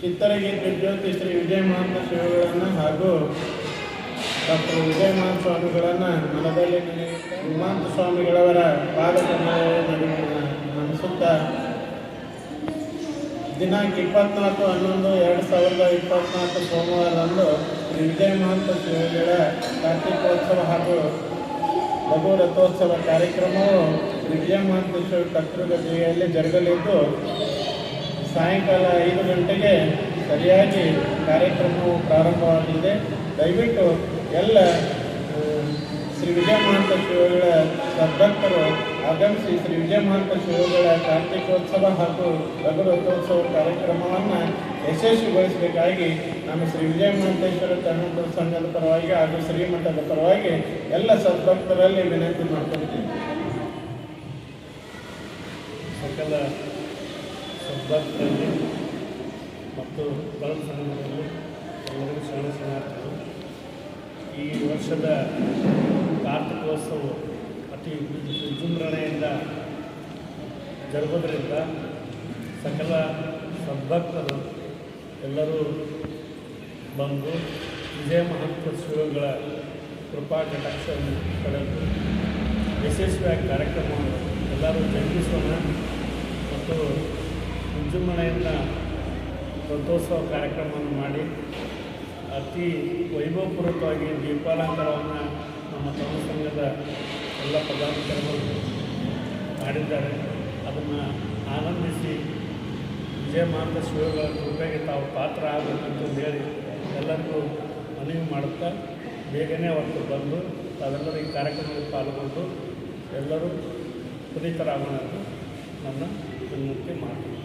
ಚಿತ್ತರಿಗೆ ದಿವ್ಯೋತಿ ಶ್ರೀ ವಿಜಯ ಮಹಾಂತ ಶಿವಗಳನ್ನು ಹಾಗೂ ಡಾಕ್ಟರ್ ವಿಜಯ ಸ್ವಾಮಿಗಳನ್ನು ಮನದಲ್ಲಿ ಮಹಾಂತ ಸ್ವಾಮಿಗಳವರ ಪಾದ ನಮಿಸುತ್ತಾ ದಿನಾಂಕ ಇಪ್ಪತ್ನಾಲ್ಕು, ಹನ್ನೊಂದು, ಎರಡು ಸಾವಿರದ ಇಪ್ಪತ್ನಾಲ್ಕು ಸೋಮವಾರದಂದು ಶ್ರೀ ವಿಜಯ ಮಹಾಂತ ಶಿವಗಳ ಕಾರ್ತಿಕೋತ್ಸವ ಹಾಗೂ ಲಘು ರಥೋತ್ಸವ ಕಾರ್ಯಕ್ರಮವು ಶ್ರೀ ವಿಜಯ ಮಹಾಂತ ಶಿವ ಕರ್ತೃಗದಿಯಲ್ಲಿ ಜರುಗಲಿದ್ದು ಸಾಯಂಕಾಲ ಐದು ಗಂಟೆಗೆ ಸರಿಯಾಗಿ ಕಾರ್ಯಕ್ರಮವು ಪ್ರಾರಂಭವಾಗಲಿದೆ ದಯವಿಟ್ಟು ಎಲ್ಲ ಶ್ರೀ ವಿಜಯ ಮಹಾಂತ ಶಿವಗಳ ಸದ್ಭಕ್ತರು ಆಗಮಿಸಿ ಶ್ರೀ ವಿಜಯ ಮಹಾಂತ ಶಿವಗಳ ಕಾರ್ತಿಕೋತ್ಸವ ಹಾಗೂ ಲಘು ರಥೋತ್ಸವ ಕಾರ್ಯಕ್ರಮವನ್ನು ಯಶಸ್ವಿಗೊಳಿಸಬೇಕಾಗಿ ನಮ್ಮ ಶ್ರೀ ವಿಜಯ ಮಹಾಂತೇಶ್ವರ ಸಂಘದ ಪರವಾಗಿ ಹಾಗೂ ಶ್ರೀಮಠದ ಪರವಾಗಿ ಎಲ್ಲ ಸದ್ಭಕ್ತರಲ್ಲಿ ವಿನಂತಿ ಮಾಡ್ಕೊಳ್ತೀನಿ. ಸಕಲ ಸದ್ಭಕ್ತರಲ್ಲಿ ಮತ್ತು ತರುಣ ಸಂಘದಲ್ಲಿ ಎಲ್ಲರಿಗೂ ಶರಣ ಶರಣಾರ್ಥಿಗಳು. ಈ ವರ್ಷದ ಕಾರ್ತಿಕೋತ್ಸವ ಅತಿ ವಿಜೃಂಭಣೆಯಿಂದ ಜರುಗೋದ್ರಿಂದ ಸಕಲ ಸದ್ಭಕ್ತರು ಎಲ್ಲರೂ ಬಂದು ವಿಜಯ ಮಹಂತ ಶಿವಗಳ ಕೃಪಾ ಕಟಾಕ್ಷವನ್ನು ಪಡೆದು ಯಶಸ್ವಿಯಾಗಿ ಕಾರ್ಯಕ್ರಮವನ್ನು ಎಲ್ಲರೂ ಜರುಗಿಸೋಣ ಮತ್ತು ವಿಜೃಂಭಣೆಯಿಂದ ರಥೋತ್ಸವ ಕಾರ್ಯಕ್ರಮವನ್ನು ಮಾಡಿ ಅತಿ ವೈಭವಪೂರ್ವಕವಾಗಿ ದೀಪಾಲಂಕಾರವನ್ನು ನಮ್ಮ ತಮ್ಮ ಸಂಘದ ಎಲ್ಲ ಪದಾಧಿಕಾರಿಗಳು ಮಾಡಿದ್ದಾರೆ. ಅದನ್ನು ಆನಂದಿಸಿ ವಿಜಯ ಮಾರ್ಗ ಶಿವಗಳ ಕೃಪೆಗೆ ತಾವು ಪಾತ್ರ ಆಗಬೇಕಂತ ಹೇಳಿ ಎಲ್ಲರಿಗೂ ಮನವಿ ಮಾಡುತ್ತಾ ಬೇಗನೆ ಅವತ್ತು ಬಂದು ತಾವೆಲ್ಲರೂ ಈ ಕಾರ್ಯಕ್ರಮದಲ್ಲಿ ಪಾಲ್ಗೊಂಡು ಎಲ್ಲರೂ ಪುನೀತರಾಗೋಣ ಅಂತ ನನ್ನ ವಿನಂತಿ ಮಾಡ್ತೀನಿ.